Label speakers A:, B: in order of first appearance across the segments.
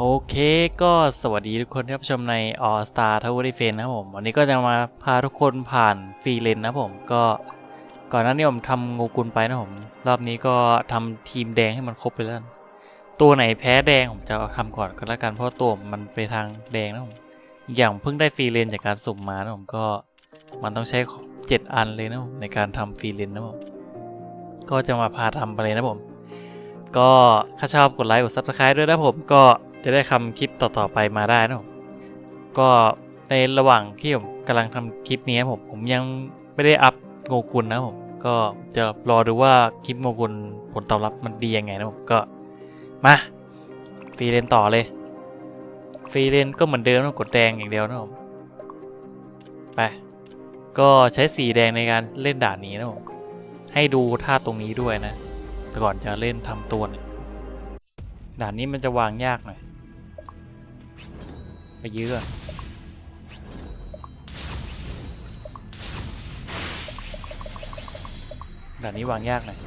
A: โอเคก็สวัสดีทุกคนที่รับชมใน All Star t o w e r Defense นะครับผม วันนี้ก็จะมาพาทุกคนผ่านฟรีเลนนะผมก็ก่อนหน้านี้ผมทำงูกุลไปนะผม รอบนี้ก็ทำทีมแดงให้มันครบไปแล้ว ตัวไหนแพ้แดงผมจะเอาทำก่อนก็แล้วกันเพราะตัวมันไปทางแดงนะผม อย่างเพิ่งได้ฟรีเลนจากการสุ่มมานะผมก็มันต้องใช้เจ็ดอันเลยนะผมในการทำฟรีเลนนะผม ก็จะมาพาทำไปเลยนะผม ก็ถ้าชอบกดไลค์กด subscribe ด้วยนะผมก็ จะได้ทำคลิปต่อๆไปมาได้นะผมก็ในระหว่างที่ผมกำลังทำคลิปนี้ผมผมยังไม่ได้อัพโงกุลนะผมก็จะรอดูว่าคลิปโงกุลผลตอบรับมันดียังไงนะผมก็มาฟรีเลนต่อเลยฟรีเลนก็เหมือนเดิมนะกดแดงอย่างเดียวนะผมไปก็ใช้สีแดงในการเล่นด่านนี้นะผมให้ดูท่าตรงนี้ด้วยนะ แต่ก่อนจะเล่นทำตัวเนี่ย ด่านนี้มันจะวางยากหน่อย ไปยื้อด่านนี้วางยากหน่อย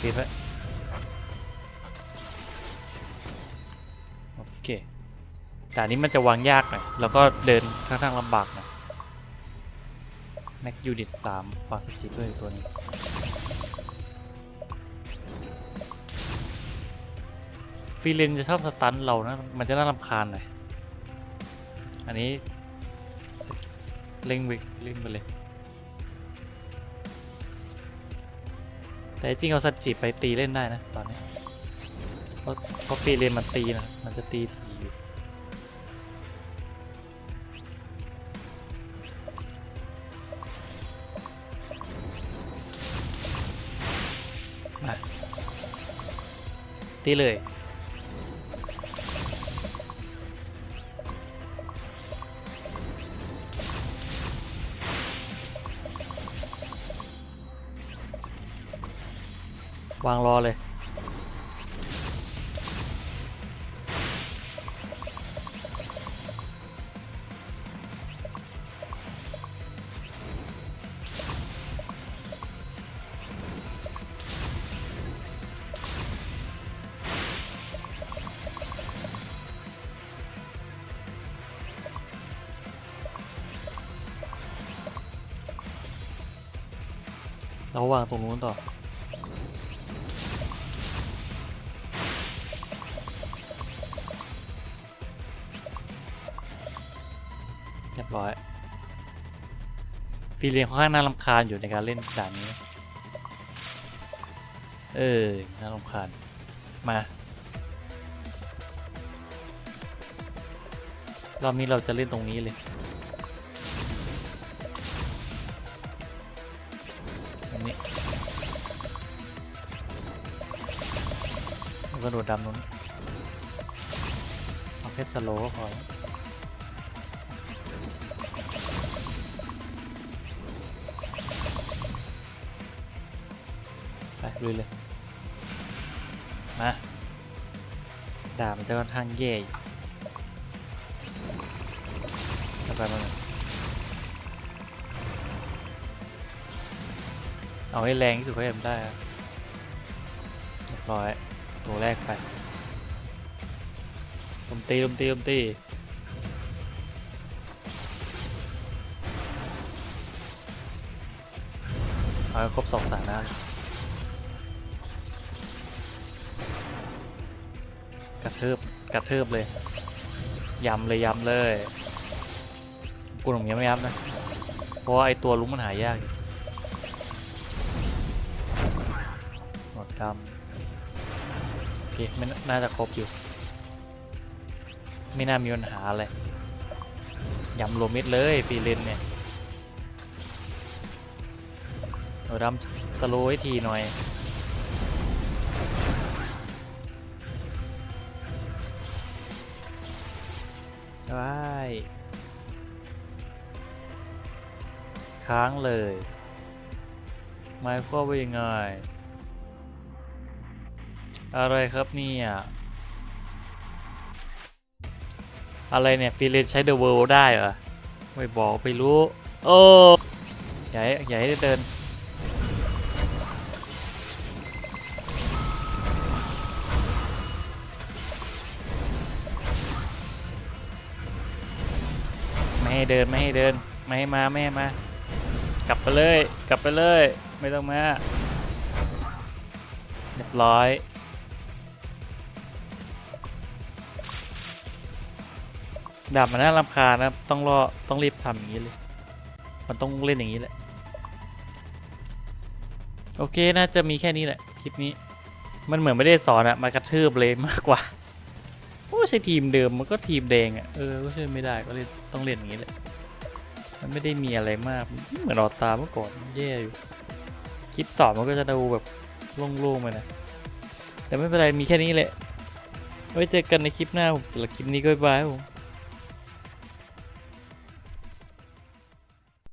A: ปิดไว้ ด่านนี้มันจะวางยากหน่อยแล้วก็เดินค่อนข้างลำบากหน่อยแม็กยูนิตสามฟาสจิด้วยตัวนี้ฟีเลนจะชอบสตันเรานะ มันจะน่ารำคาญหน่อย อันนี้เล่งไปเล่งไปเลย แต่จริงเอาสัจจิไปตีเล่นได้นะ ตอนนี้ เพราะเพราะฟีเลนมันตีนะ มันจะตีผีอยู่ ตีเลย วางรอเลย เราวางตรงนู้นต่อ เรียบร้อย ฟีเลียงค่อนข้างน่ารำคาญอยู่ในการเล่นด่านนี้ เออ น่ารำคาญ มารอบนี้เราจะเล่นตรงนี้เลย แล้วก็โดดดำนู้นเอาแค่สโลว์ก็พอไปลุยเลย มาด่ามันจะค่อนข้างแย่อยู่แล้วไปมาเอาให้แรงที่สุดเท่าที่ทำได้เรียบร้อย ตัวแรกไปลุมตีลุมตีลุมตีเอาครบสองสานะกระเทิบกระเทิบเลยยำเลยยำเลยกูหนุ่มยังไม่ยับนะ เพราะว่าไอตัวลุ้มมันหายากหมดดำ เคไม่น่าน่าจะครบอยู่ ไม่น่ามีปัญหาอะไรยำรวมมิดเลยฟีเลนเนี่ยหมดดำสโลว์ให้ทีหน่อยได้ค้างเลยหมายความว่ายังไง อะไรครับเนี่ย อะไรเนี่ยฟีเลนใช้เดอะเวิลด์ได้เหรอ ไม่บอกไปรู้ โอ้อย่าให้อย่าให้เดินไม่ให้เดินไม่ให้เดินไม่ให้มาไม่ให้มากลับไปเลย กลับไปเลย ไม่ต้องมาเรียบร้อย ดาบมันน่ารำคาญนะต้องรอต้องรีบทำอย่างนี้เลย มันต้องเล่นอย่างนี้แหละ โอเคน่าจะมีแค่นี้แหละคลิปนี้ มันเหมือนไม่ได้สอนอะมากระทืบเลยมากกว่าโอ้ใช่ทีมเดิมมันก็ทีมแดงอะเออก็ช่วยไม่ได้ก็เลยต้องเล่นอย่างนี้แหละ มันไม่ได้มีอะไรมากเหมือนออตาเมื่อก่อนแย่อยู่คลิปสอนมันก็จะดูแบบโล่งๆไปนะแต่ไม่เป็นไรมีแค่นี้แหละไว้เจอกันในคลิปหน้าผมสำหรับคลิปนี้ก็บายผม